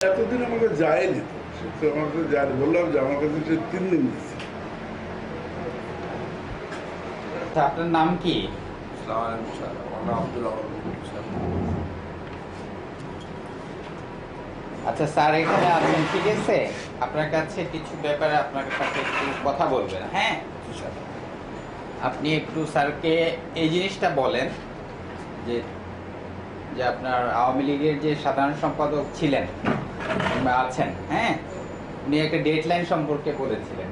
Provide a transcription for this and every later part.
এতদিন আমাকে যায়নি তো সে তো আমার বললাম যে আমার কাছে সে তিন দিন দিচ্ছে। আপনার নাম কি? আচ্ছা স্যার এখানে আসবেন ঠিক আছে? আপনার কাছে কিছু ব্যাপারে আপনার সাথে একটু কথা বলবেন হ্যাঁ? আপনি একটু স্যারকে এই জিনিসটা বলেন যে যে আপনার আওয়ামী লীগের যে সাধারণ সম্পাদক ছিলেন আছেন হ্যাঁ? উনি একটা ডেডলাইন সম্পর্কে বলেছিলেন।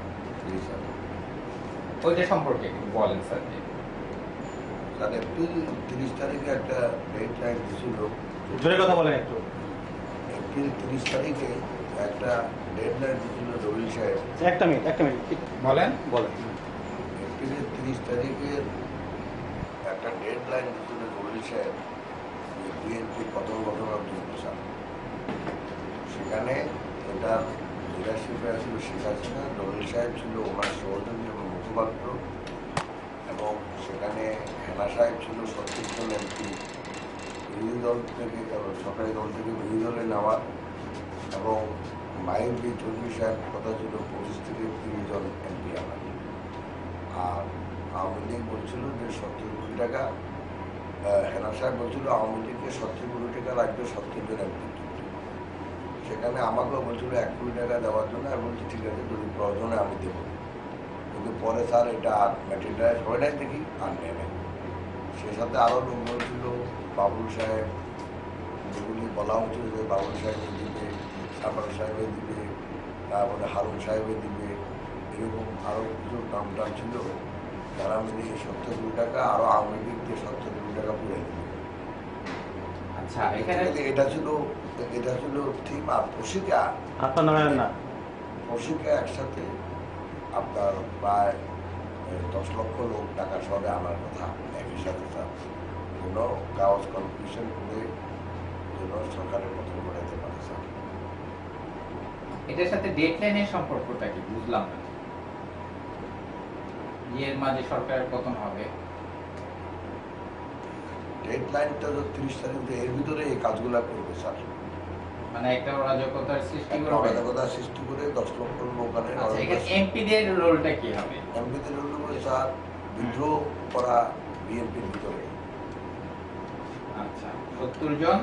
ওইটা সম্পর্কে একটু বলেন স্যার। স্যার এপ্রিল তিরিশ তারিখে একটা ডেট লাইন দিয়েছিল জোরে কথা বলেন একটু। এপ্রিল তিরিশ তারিখে একটা ডেট লাইন দিয়েছিল রবিল সাহেব। একটা মিনিট একটা মিনিট বলেন। বলেন। এপ্রিলের তিরিশ তারিখের একটা ডেট লাইন দিয়েছিল রবিল সাহেব। বিএনপি প্রথম ঘটনার স্যার সেখানে এটা লিডারশিপে ছিল শেখ হাসিনা রবিল সাহেব ছিল ওনার সহযোগী এবং মুখপাত্র এবং সেখানে হেনা সাহেব ছিল জন এমপি বিরোধী দল থেকে, সরকারি দল থেকে বিরোধী দলে নেওয়া এবং মাইন বি চৌধুরী সাহেব কথা ছিল পঁচিশ থেকে তিরিশ জন এমপি আনার আর আওয়ামী লীগ বলছিল যে সত্তর কোটি টাকা হেনা সাহেব বলছিল আওয়ামী লীগকে সত্তর কোটি টাকা লাগবে সত্তর জন এমপি। সেখানে আমাকেও বলছিল, এক কোটি টাকা দেওয়ার জন্য। আমি বলছি, ঠিক আছে যদি প্রয়োজনে আমি দেবো। কিন্তু পরে স্যার এটা আর ম্যাটেরিয়ালাইজ হয় দেখি, আর নেয় নাই। সে সাথে আরও লোকজন ছিল, বাবুল সাহেব, যেগুলি বলা হচ্ছিল যে বাবুল সাহেবের দিবে সাপার সাহেবের দিবে, তারপরে হারুন সাহেবের দিবে, এরকম আরও কিছু নাম টাম ছিল। যারা মিলে সত্তর কোটি টাকা আরও আওয়ামী লীগ দিয়ে সত্তর কোটি টাকা পুড়ে দিবে। আচ্ছা এখানে এটা ছিল এটা ছিল থিম আর প্রশিকা। আপনার না? প্রশিকা একসাথে আপনার প্রায় দশ লক্ষ লোক টাকা শহরে আনার কথা একই সাথে কাগজ কম্পিটিশন করে সরকারের পারে স্যার এটার সাথে ডেডলাইনের সম্পর্কটা কি? বুঝলাম না। মাঝে সরকারের পতন হবে। ডেড লাইনটা তো তিরিশ তারিখ এর ভিতরে এই কাজগুলা করবে স্যার। মানে একটা অরাজকতার সৃষ্টি একটা করবে? সৃষ্টি করে দশ লক্ষ লোক আনে আচ্ছা এখানে এমপিদের রোলটা কি হবে? এমপিদের হলো স্যার বিদ্রোহ করা বিএনপির ভিতরে। আচ্ছা সত্তর জন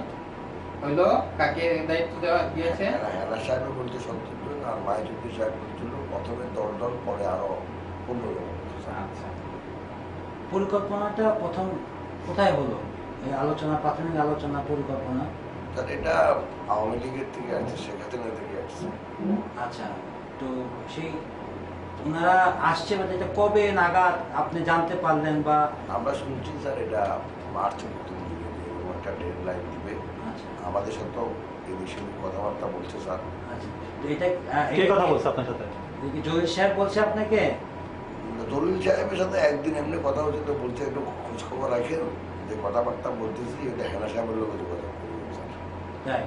হইল কাকে দায়িত্ব দেওয়া দিয়েছে? হেলা সাহেবের বলতে সত্তর জন আর মায়াজুদ্দিন সাহেব বলছিল প্রথমে দশ জন পরে আরও পনেরো জন। আচ্ছা। পরিকল্পনাটা প্রথম কোথায় হলো? আলোচনা প্রাথমিক আলোচনা পরিকল্পনা। এটা আওয়ামী লীগের থেকে আসছে শেখ হাসিনা থেকে আসছে আচ্ছা তো সেই ওনারা আসছে বা এটা কবে নাগাদ আপনি জানতে পারলেন বা আমরা শুনছি স্যার এটা এরকম একটা ডেড লাইন দিবে। আচ্ছা। আমাদের সাথেও এই বিষয়ে কথাবার্তা বলছে স্যার। আচ্ছা তো এটা কে কথা বলছে আপনার সাথে? জহির সাহেব বলছে আপনাকে? দলিল সাহেবের সাথে একদিন এমনি কথা হচ্ছে তো বলছে একটু খোঁজ খবর রাখেন। যে কথাবার্তা বলতেছি এটা হেনা সাহেবের লোকে যোগাযোগ করবেন স্যার। তাই?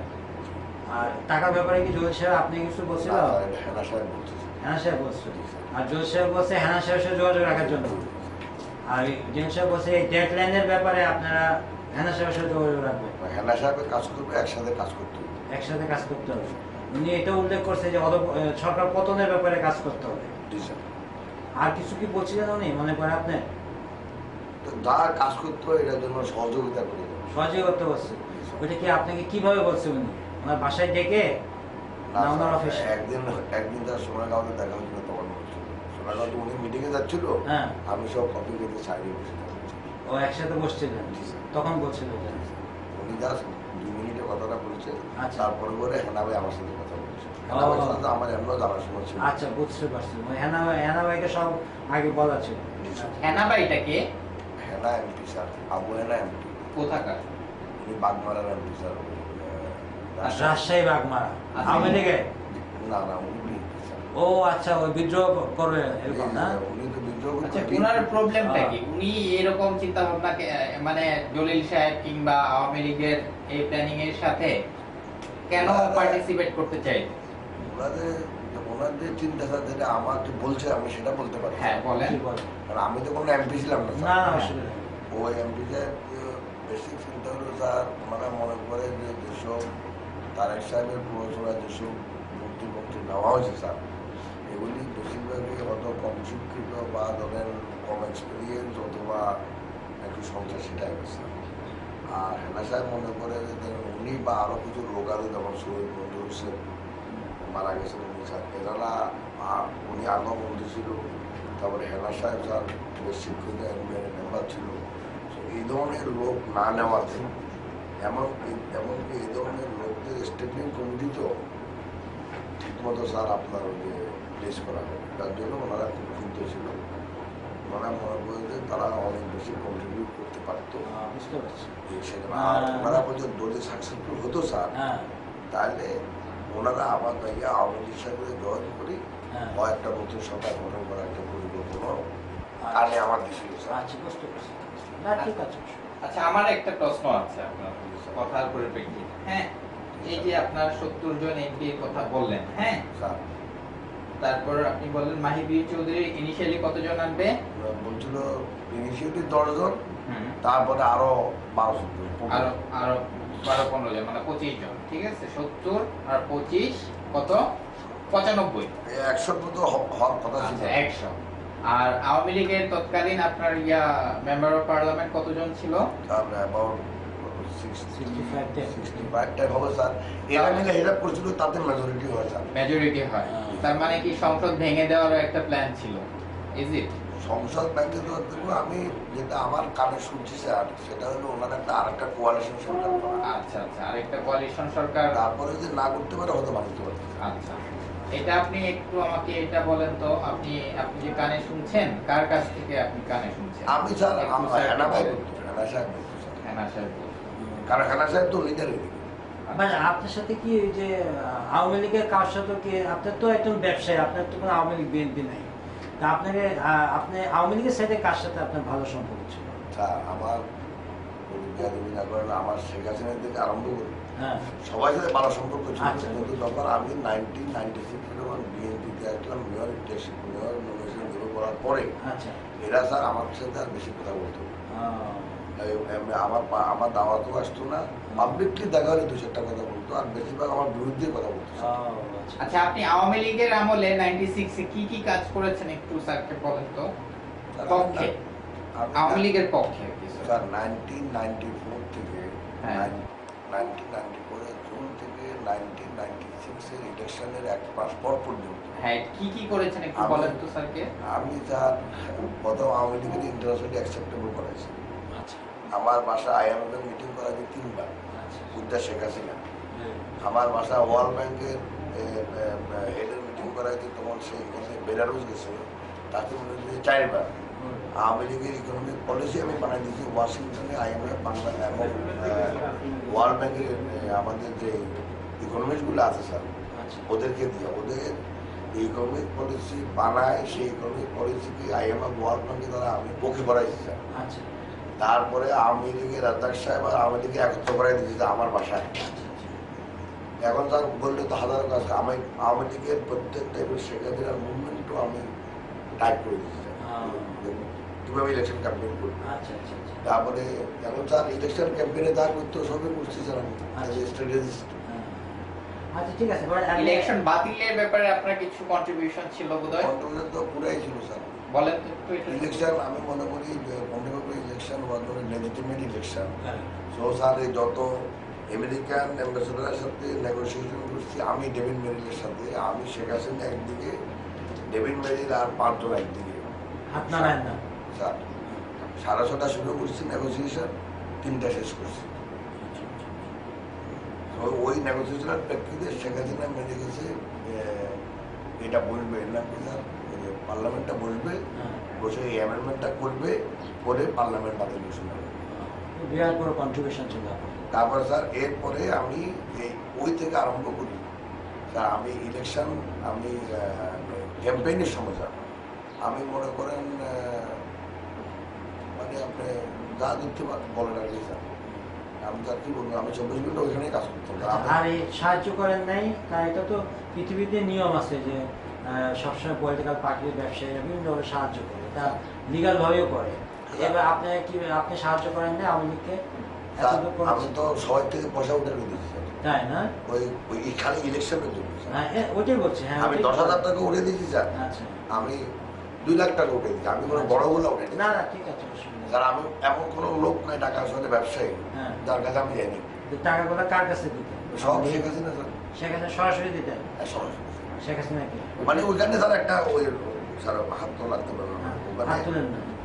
আর টাকার ব্যাপারে কি সাহেব আপনি কিছু বলছিল? না, হেনা সাহেব বলতেছে সাহেব বলছে। আর সাহেব বলছে সাহেবের সাথে যোগাযোগ রাখার জন্য। আর সাহেব বলছে এই ডেড লাইনের ব্যাপারে আপনারা সাহেবের সাথে যোগাযোগ রাখবেন। হেনা সাহেবের কাজ করবে একসাথে কাজ করতে হবে। একসাথে কাজ করতে হবে। উনি এটা উল্লেখ করছে যে সরকার পতনের ব্যাপারে কাজ করতে হবে। আর কিছু কি বলছিলেন উনি? মনে করে আপনি তো কাজ করতে হয় এটার জন্য সহযোগিতা করে। সহজে করতে বলছে। ওইটা কি আপনাকে কীভাবে বলছে উনি? ওনার বাসায় ডেকে না, না ওনার অফিসে একদিন একদিন তার সোনারগাঁওতে দেখা হয়েছিল তখন বলছিল। সোনারগাঁওতে উনি মিটিংয়ে যাচ্ছিল হ্যাঁ। আমি সব কপি কেটে সাইডে বসে ও একসাথে বসছিলেন তখন বলছিল উনি জাস্ট দুই মিনিটে কথাটা বলছে আচ্ছা। তারপরে হেনা ভাই আমার সাথে কথা বলছে। এমন ছিল। আচ্ছা বুঝতে পারছি। হেনা ভাই হেনা ভাইকে সব আগে বলা ছিল। MP sir Abu Hena MP কোথাকার উনি বাগমারার এমপি স্যার রাজশাহী। বাগমারা আচ্ছা। আওয়ামী লীগে না না উনি বিএনপি স্যার ও আচ্ছা ওই বিদ্রোহ করবে এরকম না উনি তো বিদ্রোহ আচ্ছা ওনার প্রবলেমটা। কি উনি এরকম চিন্তা ভাবনা মানে জলিল সাহেব কিংবা আওয়ামী লীগের এই প্ল্যানিং এর সাথে কেন। পার্টিসিপেট করতে চাই ওনাদের ওনার যে চিন্তাধারা যেটা আমাকে বলছে আমি সেটা বলতে পারি হ্যাঁ বলেন। কারণ আমি তো কোনো এমপি ছিলাম না অসুবিধা এমপি যে বেসিক চিন্তা হলো স্যার। ওনারা মনে করে যে যেসব তারেক সাহেবের প্ররোচনা যেসব মন্ত্রীমন্ত্রী নেওয়া হয়েছে স্যার এগুলি বেশিরভাগই হয়তো কম শিক্ষিত বা ধরেন কম এক্সপিরিয়েন্স অথবা একটু সন্ত্রাসী টাইপের স্যার। আর হেনা সাহেব মনে করে যে উনি বা আরও কিছু লোক আছে যেমন শহীদ হোসেন মারা গেছেন উনি স্যার। আ- উনি আগম মন্ত্রী ছিল তারপরে হেনা সাহেব স্যার শিক্ষিত মেম্বার ছিল। এই ধরনের লোক না নেওয়াতে এমনকি এমনকি এই ধরনের লোকদের স্টেডিং কমিটিতেও ঠিকমতো স্যার আপনার ওই যে প্লেস করা হবে তার জন্য ওনারা খুব ক্ষুব্ধ ছিল। ওনারা মনে করে যে তারা অনেক বেশি কন্ট্রিবিউট করতে পারতো। বুঝতে পারছি। আর ওনারা বলছেন যদি সাকসেসফুল হতো স্যার হ্যাঁ। তাহলে ওনারা আবার তাইকে আওয়ামী লীগ সাথে জয়েন করি। হ্যাঁ। বা একটা নতুন সরকার গঠন করার একটা পরিকল্পনা কানে আমার দেশে। আচ্ছা না ঠিক আছে আচ্ছা আমার একটা প্রশ্ন আছে আপনার কথার পরিপ্রেক্ষিতে। হ্যাঁ এই যে আপনার সত্তর জন এমপির কথা বললেন হ্যাঁ? তারপর আপনি বললেন মাহিবীর চৌধুরী ইনিশিয়ালি কতজন আনবে? বলছিল ইনিশিয়েটিভ দশজন হুম। তারপরে আরও বারোশো আরও আরও বারো পনেরো জন মানে পঁচিশ জন। ঠিক আছে? সত্তর আর পঁচিশ কত? পঁচানব্বই। একশোর মতো হ- হওয়ার কথা ছিল। আচ্ছা একশো। আর আওয়ামী লীগের তৎকালীন আপনার ইয়া মেম্বার অফ পার্লামেন্ট কতজন ছিল? তার অ্যাবাউট 65 তে। সিক্সটি ফাইভ টাইপ হবে স্যার এরা মিলে হেল্প করছিল তাতে মেজরিটি হয় হয়। হ্যাঁ। তার মানে কি সংসদ ভেঙে দেওয়ারও একটা প্ল্যান ছিল? ইজ ইট সংসদ ব্যাংকে তো দেখুন আমি যেটা আমার কানে শুনছি স্যার সেটা হলো ওনার একটা আরেকটা কোয়ালিশন সরকার করা। আচ্ছা আচ্ছা আরেকটা কোয়ালিশন সরকার। তারপরে যে না করতে পারে হয়তো পারে। আচ্ছা এটা আপনি একটু আমাকে এটা বলেন তো আপনি আপনি যে কানে শুনছেন কার কাছ থেকে আপনি কানে শুনছেন? আমি স্যার আমার হেনা ভাই হেনা সাহেব হেনা সাহেব বলুন। কারণ হেনা সাহেব তো লিডার মানে আপনার সাথে কি যে আওয়ামী লীগের কার সাথে কি আপনার তো একজন ব্যবসায়ী আপনার তো কোনো আওয়ামী লীগ বিএনপি নাই। তা আপনাকে আপনি আওয়ামী লীগের সাথে কার সাথে আপনার ভালো সম্পর্ক ছিল? আমার আমার শেখ হাসিনার থেকে আরম্ভ করি হ্যাঁ। সবার সাথে ভালো সম্পর্ক ছিল। আচ্ছা। কিন্তু যখন আমি নাইনটিন নাইনটি সিক্স যখন বিএনপিতে আসলাম মেয়র ইলেকশন মেয়র নমিনেশন শুরু করার পরে আচ্ছা। এরা স্যার আমার সাথে আর বেশি কথা বলতো আমার আমার দাওয়াতও আসতো না পাবলিকলি দেখা হলে দু চারটা কথা বলতো আর বেশিরভাগ আমার বিরুদ্ধে কথা বলতো। আচ্ছা। আচ্ছা আপনি আওয়ামী লীগের আমলে নাইনটি সিক্সে কি কি কাজ করেছেন একটু স্যারকে বলেন তো? পক্ষে। আওয়ামী লীগের পক্ষে। Sir. Sir nineteen ninety four থেকে হ্যাঁ। নাইনটিন নাইনটি ফোরের জুন থেকে নাইনটিন নাইনটি সিক্সের ইলেকশনের এক মাস পর পর্যন্ত। হ্যাঁ কি কি করেছেন একটু বলেন তো স্যারকে আমি স্যার প্রথম আওয়ামী লীগের ইন্টারন্যাশনালি অ্যাকসেপ্টেবল করেছি আচ্ছা। আমার বাসা আইএমএফ মিটিং করা যে তিনবার। আচ্ছা। উদ্যা শেখ হাসিনা। আমার বাসা ওয়ার্ল্ড ব্যাংকের হেডের মিটিং করাইতে তখন সেই এখানে বেলারুস গেছে তাকে মনে হচ্ছে চারবার আওয়ামী লীগের ইকোনমিক পলিসি আমি বানাই দিয়েছি ওয়াশিংটনে আইএমএফ বাংলা এবং ওয়ার্ল্ড ব্যাংকের আমাদের যে ইকোনমিক্সগুলো আছে স্যার ওদেরকে দিয়ে ওদের ইকোনমিক পলিসি বানায় সেই ইকোনমিক পলিসিকে আইএমএফ ওয়ার্ল্ড ব্যাংকের দ্বারা আমি পক্ষে করাইছি স্যার তারপরে আওয়ামী লীগের রাজ্জাক সাহেব আর আওয়ামী লীগকে একত্র করাই দিয়েছে আমার বাসায়। এখন তার বললে তো হাজার কাজ আমি আওয়ামী লীগের প্রত্যেকটা এবং শেখ হাসিনার মুভমেন্টও আমি টাইপ করে দিচ্ছি স্যার। আহ, কীভাবে ইলেকশন ক্যাম্পেইন করব। আচ্ছা আচ্ছা আচ্ছা। তারপরে এখন স্যার ইলেকশন ক্যাম্পেইনে যা করতে সবই করছি স্যার আমি আচ্ছা। স্ট্র্যাটেজিস্ট হ্যাঁ। আচ্ছা ঠিক আছে আমি- ইলেকশন বাতিলের ব্যাপারে আপনার কিছু কন্ট্রিবিউশন ছিল বোধহয়? কন্ট্রোলের তো পুরাই ছিল স্যার। বলেন তো ইলেকশন আমি মনে করি যে ইলেকশন লেজিটিমেট ইলেকশন হ্যাঁ, সো স্যার এই যত আমেরিকান অ্যাম্বাসেডারের সাথে নেগোসিয়েশন করছি আমি ডেভিড মেরিলের সাথে আমি শেখ হাসিনা একদিকে ডেভিড মেরিল আর পাঁচজন একদিকে। না। সাড়ে ছটা শুরু করছি নেগোসিয়েশন তিনটা শেষ করছি। তো ওই নেগোসিয়েশনের প্রেক্ষিতে শেখ হাসিনা মেনে গেছে এটা বলবে নাম পার্লামেন্টটা বসবে হ্যাঁ, বসে এই অ্যামেন্ডমেন্টটা করবে করে পার্লামেন্ট বাতিল ঘোষণা বিরাট বড় কন্ট্রিবিউশন ছিল। তারপরে স্যার এরপরে আমি এই ওই থেকে আরম্ভ করি। স্যার আমি ইলেকশন আমি ক্যাম্পেইনের সময় স্যার আমি মনে করেন মানে আপনি যা বলেন আর কি স্যার। আমি তার কি বলব আমি চব্বিশ ঘণ্টা ওইখানেই কাজ করতাম। আচ্ছা, আর এই সাহায্য করেন নাই? তা এটা তো পৃথিবীতে নিয়ম আছে যে সবসময় পলিটিক্যাল পার্টির ব্যবসায়ীরা বিভিন্নভাবে সাহায্য করে। তা লিগাল ভাবেও করে। এবার আপনি কি আপনি সাহায্য করেন না আওয়ামী লীগকে? আমি তো সবাই থেকে পয়সা উঠে দিয়েছি তাই না? ওই ওই খালি স্যার। হ্যাঁ ওইটাই বলছি হ্যাঁ আমি দশ হাজার। টাকা উঠে দিয়েছি স্যার। আচ্ছা। আমি দুই লাখ টাকা উঠে দিয়েছি আমি কোনো বড়গুলো উঠে না। না ঠিক আছে স্যার আমি এমন কোনো লোক নাই টাকার সাথে ব্যবসায়ী হ্যাঁ। যার কাছে আমি তো টাকাগুলো কার কাছে দিতেন সব শেখ হাসিনা স্যার। শেখ হাসিনা সরাসরি দিতেন হ্যাঁ, সরাসরি। শেখ হাসিনা কি? মানে ওইখানে স্যার একটা ওই স্যার হাত তো লাগতে পারবে না। হ্যাঁ, ওখানে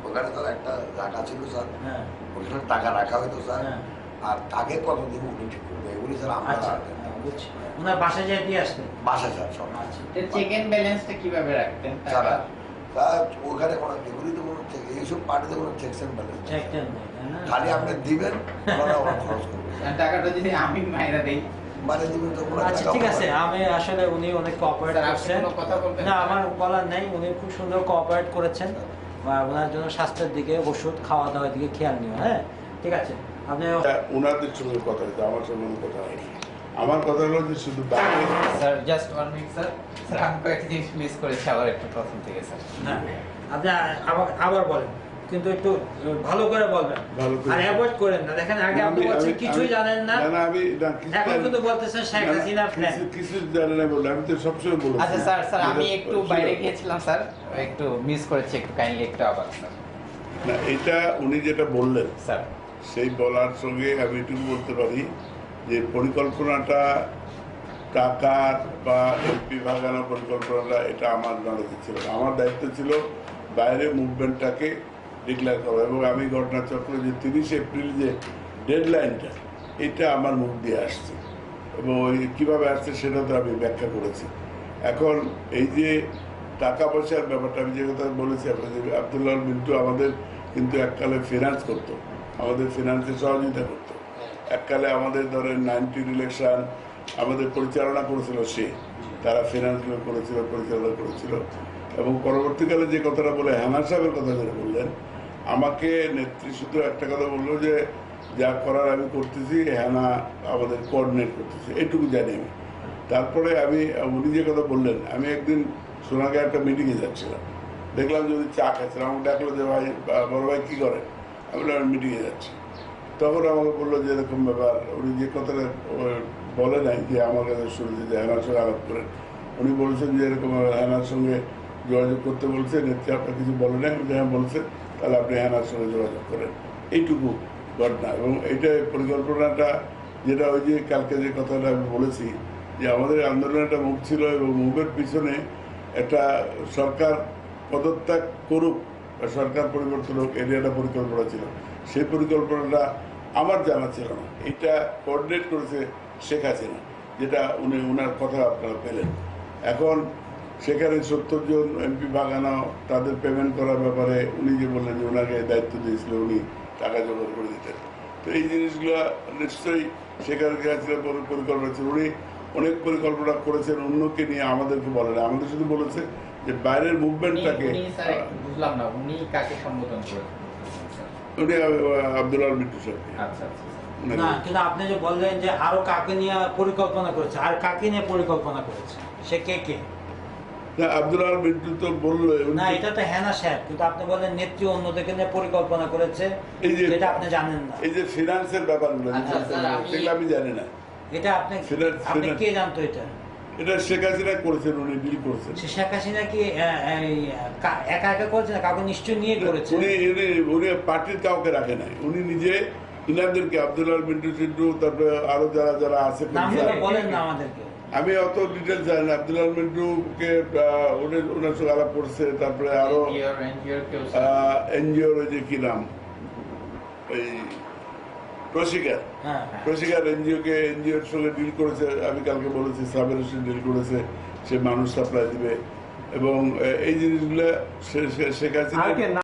ওখানে স্যার একটা জায়গা ছিল স্যার। হ্যাঁ। ওইখানে টাকা রাখা হতো স্যার। হ্যাঁ। আর তাকে কত দিব উনি ঠিক করবে এগুলি স্যার আমরা আচ্ছা ওনার বাসায় যাই দিয়ে আসতেন বাসা স্যার সব। চেক এন্ড ব্যালেন্সটা কীভাবে রাখতেন স্যার ওখানে কোনো এগুলি তো কোনো এইসব পার্টিতে কোনো চেক সেন্ট ব্যালেন্স? খালি আপনি দিবেন ওরা খরচ করবে। আর টাকাটা যদি আমি মাইরা দেই? মানে দিবেন তো আচ্ছা ঠিক আছে আমি আসলে উনি অনেক কোঅপারেট করছেন? না আমার বলার নেই উনি খুব সুন্দর কোঅপারেট করেছেন। ওনার জন্য স্বাস্থ্যের দিকে ওষুধ খাওয়া দাওয়ার দিকে খেয়াল নিও হ্যাঁ? ঠিক আছে আপনি ওনাদের সঙ্গে কথা হয়েছে আমার সঙ্গে কথা হয়নি। আমার কথা হলো যে শুধু sir just one minute sir. Sir আমি কয়েকটা জিনিস মিস করেছি আবার একটু প্রথম থেকে স্যার। হ্যাঁ আপনি আবার আবার বলেন। কিন্তু একটু ভালো করে বলবেন। ভালো আর অ্যাভয়েড করেন না। দেখেন আগে আপনি বলছেন কিছুই জানেন না। না আমি এখন কিন্তু বলতেছেন শেখ হাসিনা প্ল্যান কিছু- কিছু জানি না বলে আমি তো সবসময় আচ্ছা স্যার স্যার আমি একটু বাইরে গিয়েছিলাম স্যার। একটু মিস করেছি একটু কাইন্ডলি একটু আবার স্যার। না এটা উনি যেটা বললেন স্যার। সেই বলার সঙ্গে আমি এটুকু বলতে পারি যে পরিকল্পনাটা টাকার বা এমপি ভাগানোর পরিকল্পনাটা এটা আমার নলেজে ছিল আমার দায়িত্ব ছিল বাইরে মুভমেন্টটাকে ডিক্লেয়ার করা এবং আমি ঘটনাচক্রে যে তিরিশে এপ্রিল যে ডেডলাইনটা এটা আমার মুখ দিয়ে আসছে। এবং কীভাবে আসছে সেটা তো আমি ব্যাখ্যা করেছি। এখন এই যে টাকা পয়সার ব্যাপারটা, আমি যে কথা বলেছি আপনাদের আবদুল্লাহ মিন্টু আমাদের কিন্তু এককালে ফিনান্স করতো। আমাদের ফিনান্সে সহযোগিতা করতো। এককালে আমাদের ধরেন নাইনটিন ইলেকশন আমাদের পরিচালনা করেছিল সে। তারা ফিনান্সগুলো করেছিল, পরিচালনা করেছিল। এবং পরবর্তীকালে যে কথাটা বলে হেমার সাহেবের কথা যেটা বললেন আমাকে নেত্রী শুধু একটা কথা বলল যে, যা করার আমি করতেছি, হ্যানা আমাদের কোঅর্ডিনেট করতেছি। এইটুকু জানি আমি। তারপরে আমি, উনি যে কথা বললেন, আমি একদিন সোনাকে একটা মিটিংয়ে যাচ্ছিলাম। দেখলাম যে উনি চা খাচ্ছিলাম আমাকে ডাকলো যে, ভাই বড় ভাই, কী করে আমি বললাম মিটিংয়ে যাচ্ছি। তখন আমাকে বলল যে, এরকম ব্যাপার। উনি যে কথাটা বলে নাই যে, আমার কাছে শুনেছে যে, হ্যানার সঙ্গে আলাপ করেন। উনি বলছেন যে, এরকম হ্যানার সঙ্গে যোগাযোগ করতে বলছে, নেত্রী আপনার কিছু বলে নাই হ্যাঁ বলছে, তাহলে আপনি হ্যানার সঙ্গে যোগাযোগ করেন। এইটুকু ঘটনা। এবং এইটা পরিকল্পনাটা, যেটা ওই যে কালকে যে কথাটা আমি বলেছি, যে আমাদের আন্দোলনের একটা মুখ ছিল এবং মুখের পিছনে একটা সরকার পদত্যাগ করুক বা সরকার পরিবর্তন হোক এর একটা পরিকল্পনা ছিল। সেই পরিকল্পনাটা আমার জানা ছিল না। এটা কোঅর্ডিনেট করেছে শেখ হাসিনা, যেটা উনি ওনার কথা আপনারা পেলেন। এখন সেখানে সত্তর জন এমপি বাগানো তাদের পেমেন্ট করার ব্যাপারে উনি যে বললেন যে ওনাকে দায়িত্ব দিয়েছিল উনি টাকা জোগাড় করে দিতেন। তো এই জিনিসগুলো নিশ্চয়ই সেখানে গিয়েছিলেন পরিকল্পনা ছিল উনি অনেক পরিকল্পনা করেছেন অন্যকে নিয়ে আমাদেরকে বলেন। আমাদের শুধু বলেছে যে বাইরের মুভমেন্টটাকে বুঝলাম না উনি কাকে সম্বোধন করে উনি আব্দুল আল মিট্টু আচ্ছা আচ্ছা না কিন্তু আপনি যে বললেন যে আরও কাকে নিয়ে পরিকল্পনা করেছে আর কাকে নিয়ে পরিকল্পনা করেছে সে কে কে? না আব্দুল আল মিন্টু তো বলল না এটা তো হেনা সাহেব কিন্তু আপনি বললেন নেত্রী অন্যদেরকে নিয়ে পরিকল্পনা করেছে এই যে- যেটা আপনি জানেন না। এই যে ফিনান্সের ব্যাপারগুলো স্যার, আমি- সেগুলো আমি জানি না। এটা আপনি আপনি কে জানতো এটা? এটা শেখ হাসিনা করেছেন উনি ডিল করেছেন। শেখ হাসিনা কি আহ, এই, কা- একা একা কাউকে নিশ্চয় নিয়ে করেছে? উনি উনি উনি পার্টির কাউকে রাখে নাই উনি নিজে ইনাদেরকে আব্দুল আল মিন্টু সিন্টু তারপরে আরও যারা যারা আছে বলেন না আমাদেরকে। আমি অত ডিটেলস জানি না। আব্দুল মিন্টুকে ওনার সঙ্গে আলাপ করছে তারপরে আরও এনজিওর যে কি নাম? এই প্রশিকার হ্যাঁ এনজিওকে এনজিওর সঙ্গে ডিল করেছে আমি কালকে বলেছি সাবের হোসেন ডিল করেছে সে মানুষ সাপ্লাই দিবে। এবং এই জিনিসগুলো সে- সে- শেখ হাসিনা